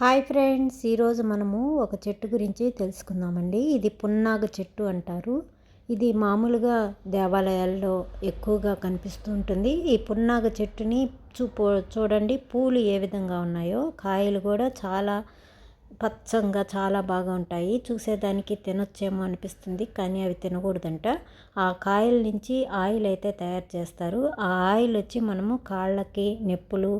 Hi friends ఈరోజు మనము ఒక చెట్టు గురించి తెలుసుకుందామండి. ఇది పున్నాగ చెట్టు అంటారు. ఇది మామూలుగా దేవాలయాల్లో ఎక్కువగా కనిపిస్తూ ఉంటుంది. ఈ పున్నాగ చెట్టుని చూపో చూడండి పూలు ఏ విధంగా ఉన్నాయో కాయలు కూడా చాలా పచ్చంగా చాలా బాగా ఉంటాయి. చూసేదానికి తినొచ్చేమో అనిపిస్తుంది కానీ అవి తినకూడదంట. ఆ కాయల నుంచి ఆయిల్ అయితే తయారు చేస్తారు. ఆ ఆయిల్ వచ్చి మనము కాళ్ళకి నొప్పులు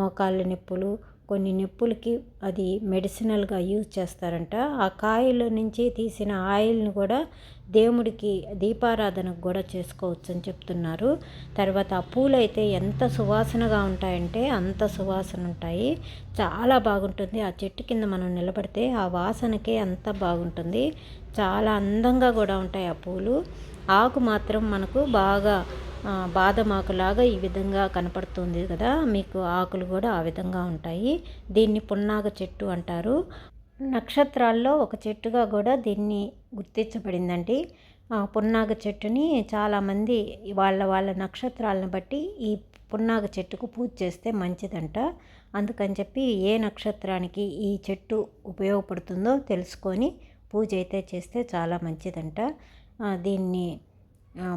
మోకాళ్ళ నొప్పులు కొన్ని నొప్పులకి అది మెడిసినల్గా యూజ్ చేస్తారంట. ఆ కాయల నుంచి తీసిన ఆయిల్ని కూడా దేవుడికి దీపారాధనకు కూడా చేసుకోవచ్చు అని చెప్తున్నారు. తర్వాత ఆ పూలు అయితే ఎంత సువాసనగా ఉంటాయంటే అంత సువాసన ఉంటాయి. చాలా బాగుంటుంది. ఆ చెట్టు కింద మనం నిలబడితే ఆ వాసనకే అంత బాగుంటుంది. చాలా అందంగా కూడా ఉంటాయి ఆ పూలు. ఆకు మాత్రం మనకు బాగా బాదమాకులాగా ఈ విధంగా కనపడుతుంది కదా. మీకు ఆకులు కూడా ఆ విధంగా ఉంటాయి. దీన్ని పున్నాగ చెట్టు అంటారు. నక్షత్రాల్లో ఒక చెట్టుగా కూడా దీన్ని గుర్తించబడిందండి. పున్నాగ చెట్టుని చాలామంది వాళ్ళ వాళ్ళ నక్షత్రాలను బట్టి ఈ పున్నాగ చెట్టుకు పూజ చేస్తే మంచిదంట. అందుకని చెప్పి ఏ నక్షత్రానికి ఈ చెట్టు ఉపయోగపడుతుందో తెలుసుకొని పూజ అయితే చేస్తే చాలా మంచిదంట. దీన్ని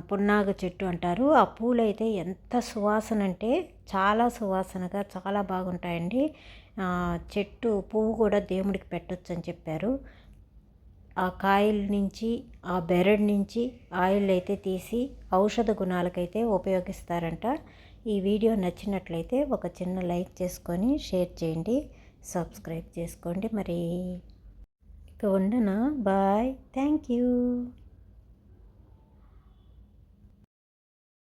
పున్నాగ చెట్టు అంటారు. ఆ పూలైతే ఎంత సువాసన అంటే చాలా సువాసనగా చాలా బాగుంటాయండి. చెట్టు పువ్వు కూడా దేవుడికి పెట్టచ్చు అని చెప్పారు. ఆ కాయల నుంచి ఆ బెరడ్ నుంచి ఆయిల్ అయితే తీసి ఔషధ గుణాలకైతే ఉపయోగిస్తారంట. ఈ వీడియో నచ్చినట్లయితే ఒక చిన్న లైక్ చేసుకొని షేర్ చేయండి. సబ్స్క్రైబ్ చేసుకోండి మరి. ఇక ఉండనా? బాయ్. Thank you.